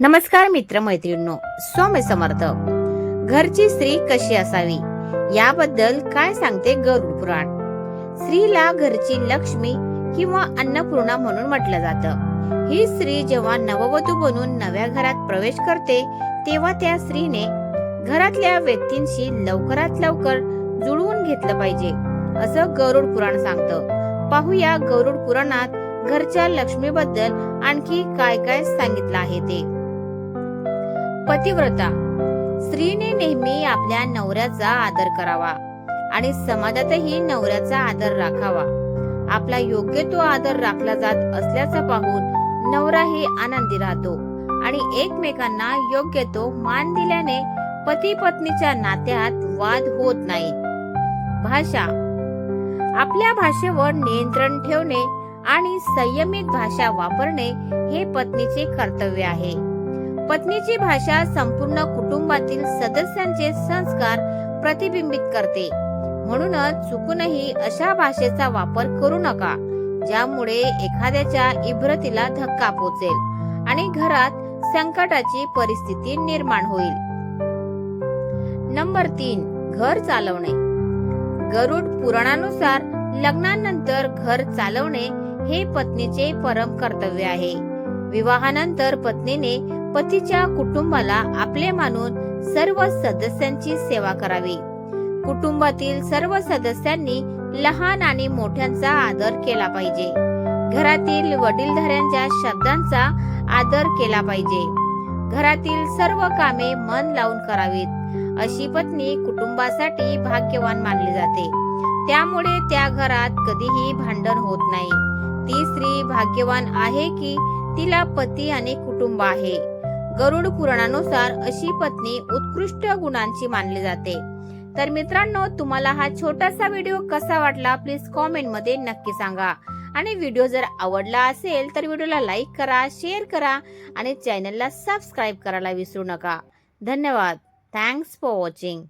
नमस्कार मित्र मैत्रिणींनो स्वामी समर्थ. घरची स्त्री कशी असावी? याबद्दल काय सांगते गरुड पुराण? स्त्रीला घरची लक्ष्मी किंवा अन्नपूर्णा म्हणून म्हटलं जातं. ही स्त्री जेव्हा नववधू बनून नव्या घरात प्रवेश करते तेव्हा त्या स्त्रीने घरातल्या व्यक्तींशी लवकरात लवकर जुळवून घेतलं पाहिजे असं गरुड पुराण सांगतं. पाहूया गरुड पुराणात घरच्या लक्ष्मीबद्दल आणखी काय काय सांगितलं आहे ते. पतिव्रता. स्त्रीने नेहमी आपल्या नवऱ्याचा आदर करावा आणि समाजातही नवऱ्याचा आदर राखावा. आपला योग्य तो आदर राखला जात असल्याचं पाहून नवराही आनंदी राहतो आणि एकमेकांना योग्य तो मान दिल्याने पती पत्नीच्या नात्यात वाद होत नाही. भाषा. आपल्या भाषेवर नियंत्रण ठेवणे आणि संयमित भाषा वापरणे हे पत्नीचे कर्तव्य आहे. पत्नीची भाषा संपूर्ण कुटुंबातील सदस्यांचे संस्कार प्रतिबिंबित करते. म्हणूनच चुकूनही अशा भाषेचा वापर करू नका ज्यामुळे एखाद्याच्या इब्रतीला धक्का पोचेल आणि घरात संकटाची परिस्थिती निर्माण होईल. नंबर तीन घर चालवणे. गरुड पुराणानुसार लग्नानंतर घर चालवणे हे पत्नीचे परम कर्तव्य आहे. विवाहानंतर पत्नीने पतीच्या कुटुंबाला आपले मानून सर्व सदस्यांची सेवा करावी. कुटुंबातील सर्व सदस्यांनी लहान आणि मोठ्यांचा आदर केला पाहिजे. घरातील वडीलधाऱ्यांच्या शब्दांचा आदर केला पाहिजे. घरातील सर्व कामे मन लावून करावीत अशी पत्नी कुटुंबासाठी भाग्यवान मानली जाते. त्यामुळे त्या घरात कधीही भांडण होत नाही. ती स्त्री भाग्यवान आहे की तिला पती आणि कुटुंब आहे. गरुड पुराणानुसार अशी पत्नी उत्कृष्ट गुणांची मानली जाते. तर मित्रांनो तुम्हाला हा छोटासा व्हिडिओ कसा वाटला प्लीज कॉमेंटमध्ये नक्की सांगा. आणि व्हिडिओ जर आवडला असेल तर व्हिडिओला लाईक करा शेअर करा आणि चॅनलला सबस्क्राईब करायला विसरू नका. धन्यवाद. Thanks for watching